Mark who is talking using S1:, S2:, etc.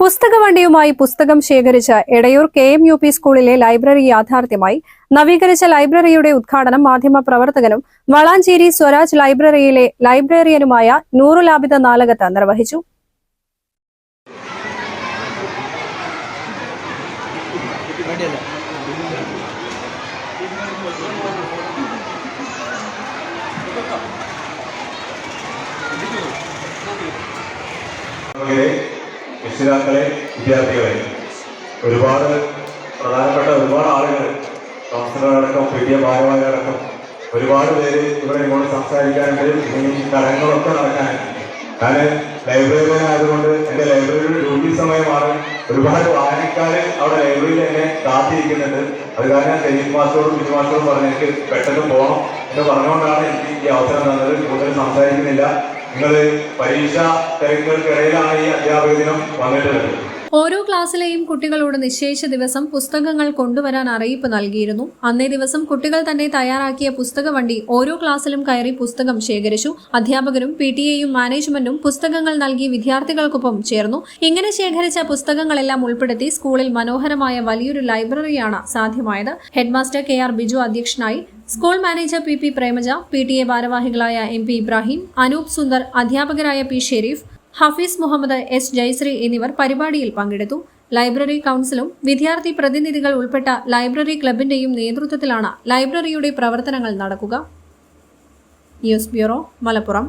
S1: പുസ്തക വണ്ടിയുമായി പുസ്തകം ശേഖരിച്ച Edayur K M U P സ്കൂളിലെ ലൈബ്രറി യാഥാർത്ഥ്യമായി നവീകരിച്ച ലൈബ്രറിയുടെ ഉദ്ഘാടനം മാധ്യമ പ്രവർത്തകനും വളാഞ്ചേരി സ്വരാജ് ലൈബ്രറിയിലെ ലൈബ്രറിയനുമായ നൂറുലാബിദ നാലകത്ത് നിർവഹിച്ചു.
S2: അധ്യാപകരെ രക്ഷിതാക്കളെ വിദ്യാർത്ഥികളെ ഒരുപാട് പ്രധാനപ്പെട്ട ഒരുപാട് ആളുകൾ കൗൺസിലറടക്കം പി ഡി എ ഭാരവാഹികളടക്കം ഒരുപാട് പേര് ഇവിടെ ഇങ്ങോട്ട് സംസാരിക്കാനുണ്ട്. ഇനി കടങ്ങളൊക്കെ നടക്കാൻ ഞാൻ ലൈബ്രറിയൻ ആയതുകൊണ്ട് എന്റെ ലൈബ്രറിയുടെ ഡ്യൂട്ടി സമയമാണ് ഒരുപാട് വായനക്കാര് അവിടെ ലൈബ്രറിയിൽ എന്നെ കാത്തിരിക്കുന്നുണ്ട്. അത് കാരണം ദലീപ് മാസ്റ്ററോടും ബിജു മാസ്റ്ററോടും പറഞ്ഞു എനിക്ക് പെട്ടെന്ന് പോകണം എന്ന് പറഞ്ഞുകൊണ്ടാണ് എനിക്ക് ഈ അവസരം തന്നത്. കൂടുതൽ സംസാരിക്കുന്നില്ല. നിങ്ങൾ പരീക്ഷ തിരക്കുകൾക്കിടയിലാണ് ഈ അധ്യാപക ദിനം വന്നിട്ടുള്ളത്
S1: ഓരോ ക്ലാസ്സിലെയും കുട്ടികളോട് നിശ്ചയിച്ച ദിവസം പുസ്തകങ്ങൾ കൊണ്ടുവരാൻ അറിയിപ്പ് നൽകിയിരുന്നു. അന്നേ ദിവസം കുട്ടികൾ തന്നെ തയ്യാറാക്കിയ പുസ്തക വണ്ടി ഓരോ ക്ലാസ്സിലും കയറി പുസ്തകം ശേഖരിച്ചു. അധ്യാപകരും പി ടി എയും മാനേജ്മെന്റും പുസ്തകങ്ങൾ നൽകി വിദ്യാർത്ഥികൾക്കൊപ്പം ചേർന്നു. ഇങ്ങനെ ശേഖരിച്ച പുസ്തകങ്ങളെല്ലാം ഉൾപ്പെടുത്തി സ്കൂളിൽ മനോഹരമായ വലിയൊരു ലൈബ്രറിയാണ് സാധ്യമായത്. ഹെഡ്മാസ്റ്റർ കെ ആർ ബിജു അധ്യക്ഷനായി school manager P P Premaja P T A ഭാരവാഹികളായ എം പി ഇബ്രാഹിം അനൂപ് സുന്ദർ അധ്യാപകരായ പി ഷെരീഫ് ഹഫീസ് മുഹമ്മദ് എസ് ജയശ്രീ എന്നിവർ പരിപാടിയിൽ പങ്കെടുത്തു. ലൈബ്രറി കൗൺസിലും വിദ്യാർത്ഥി പ്രതിനിധികൾ ഉൾപ്പെട്ട ലൈബ്രറി ക്ലബിന്റെയും നേതൃത്വത്തിലാണ് ലൈബ്രറിയുടെ പ്രവർത്തനങ്ങൾ നടക്കുക. News bureau Malappuram.